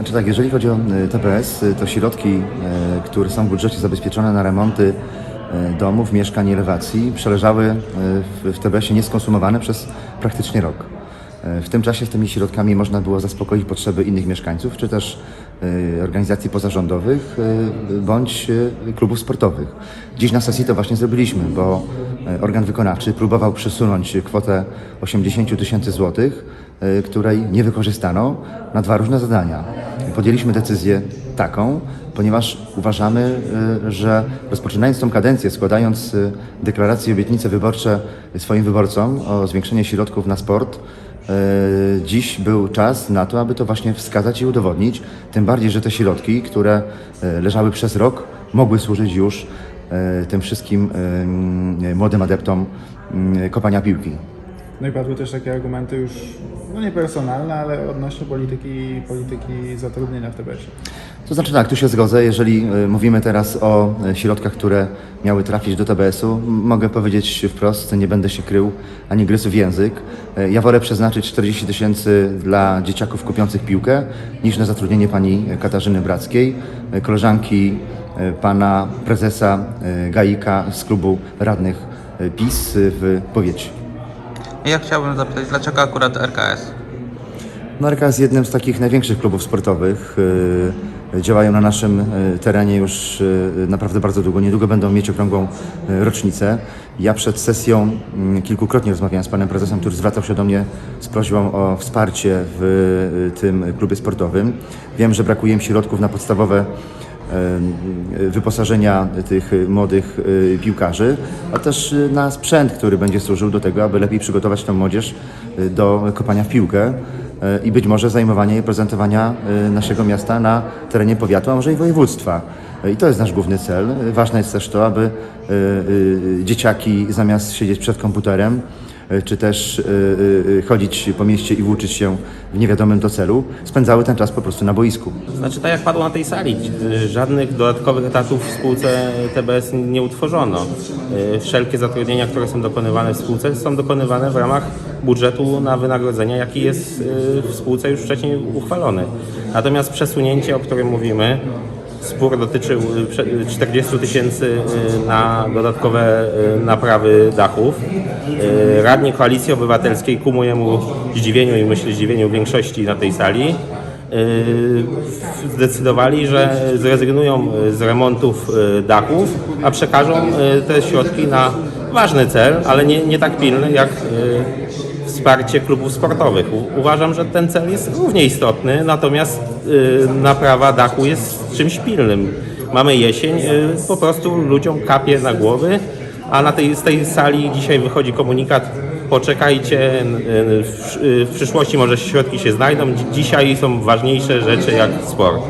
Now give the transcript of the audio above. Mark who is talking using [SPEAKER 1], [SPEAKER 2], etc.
[SPEAKER 1] Znaczy tak, jeżeli chodzi o y, TPS, y, to środki, y, które są w budżecie zabezpieczone na remonty domów, mieszkań i elewacji przeleżały w, TBS-ie nieskonsumowane przez praktycznie rok. W tym czasie z tymi środkami można było zaspokoić potrzeby innych mieszkańców, czy też organizacji pozarządowych, bądź klubów sportowych. Dziś na sesji to właśnie zrobiliśmy, bo organ wykonawczy próbował przesunąć kwotę 80 tysięcy złotych, której nie wykorzystano na dwa różne zadania. Podjęliśmy decyzję taką, ponieważ uważamy, y, że rozpoczynając tą kadencję, składając y, deklaracje i obietnice wyborcze swoim wyborcom o zwiększenie środków na sport, y, dziś był czas na to, aby to właśnie wskazać i udowodnić. Tym bardziej, że te środki, które leżały przez rok, mogły służyć już tym wszystkim młodym adeptom kopania piłki.
[SPEAKER 2] No i padły też takie argumenty już, no nie personalne, ale odnośnie polityki, polityki zatrudnienia w TBS-ie.
[SPEAKER 1] To znaczy tak, tu się zgodzę. Jeżeli y, mówimy teraz o y, środkach, które miały trafić do TBS-u, mogę powiedzieć wprost, nie będę się krył ani gryzł w język. Y, Ja wolę przeznaczyć 40 tysięcy dla dzieciaków kupiących piłkę, niż na zatrudnienie pani Katarzyny Brackiej, koleżanki pana prezesa Gaika z klubu radnych PiS w powiecie.
[SPEAKER 3] Ja chciałbym zapytać, dlaczego akurat RKS?
[SPEAKER 1] Marka jest jednym z takich największych klubów sportowych. y, Działają na naszym y, terenie już y, naprawdę bardzo długo. Niedługo będą mieć okrągłą rocznicę. Ja przed sesją mm, kilkukrotnie rozmawiałem z panem prezesem, który zwracał się do mnie z prośbą o wsparcie w tym klubie sportowym. Wiem, że brakuje im środków na podstawowe wyposażenia tych młodych y, piłkarzy, a też y, na sprzęt, który będzie służył do tego, aby lepiej przygotować tę młodzież y, do kopania w piłkę i być może zajmowania i prezentowania naszego miasta na terenie powiatu, a może i województwa. I to jest nasz główny cel. Ważne jest też to, aby dzieciaki zamiast siedzieć przed komputerem, czy też y, y, chodzić po mieście i włóczyć się w niewiadomym do celu, spędzały ten czas po prostu na boisku.
[SPEAKER 4] Znaczy tak jak padło na tej sali, żadnych dodatkowych etatów w spółce TBS nie utworzono. Wszelkie zatrudnienia, które są dokonywane w spółce są dokonywane w ramach budżetu na wynagrodzenia, jaki jest w spółce już wcześniej uchwalony. Natomiast przesunięcie, o którym mówimy, spór dotyczył y, prze- y, 40 tysięcy y, na dodatkowe y, naprawy dachów. Y, Radni Koalicji Obywatelskiej ku mojemu zdziwieniu i myślę zdziwieniu większości na tej sali y, zdecydowali, że zrezygnują z remontów y, dachów, a przekażą y, te środki na ważny cel, ale nie, nie tak pilny jak y, wsparcie klubów sportowych. Uważam, że ten cel jest równie istotny, natomiast y, naprawa dachu jest czymś pilnym. Mamy jesień, y, po prostu ludziom kapie na głowy, a na tej, z tej sali dzisiaj wychodzi komunikat poczekajcie, y, w, w przyszłości może środki się znajdą. Dzi- Dzisiaj są ważniejsze rzeczy jak sport.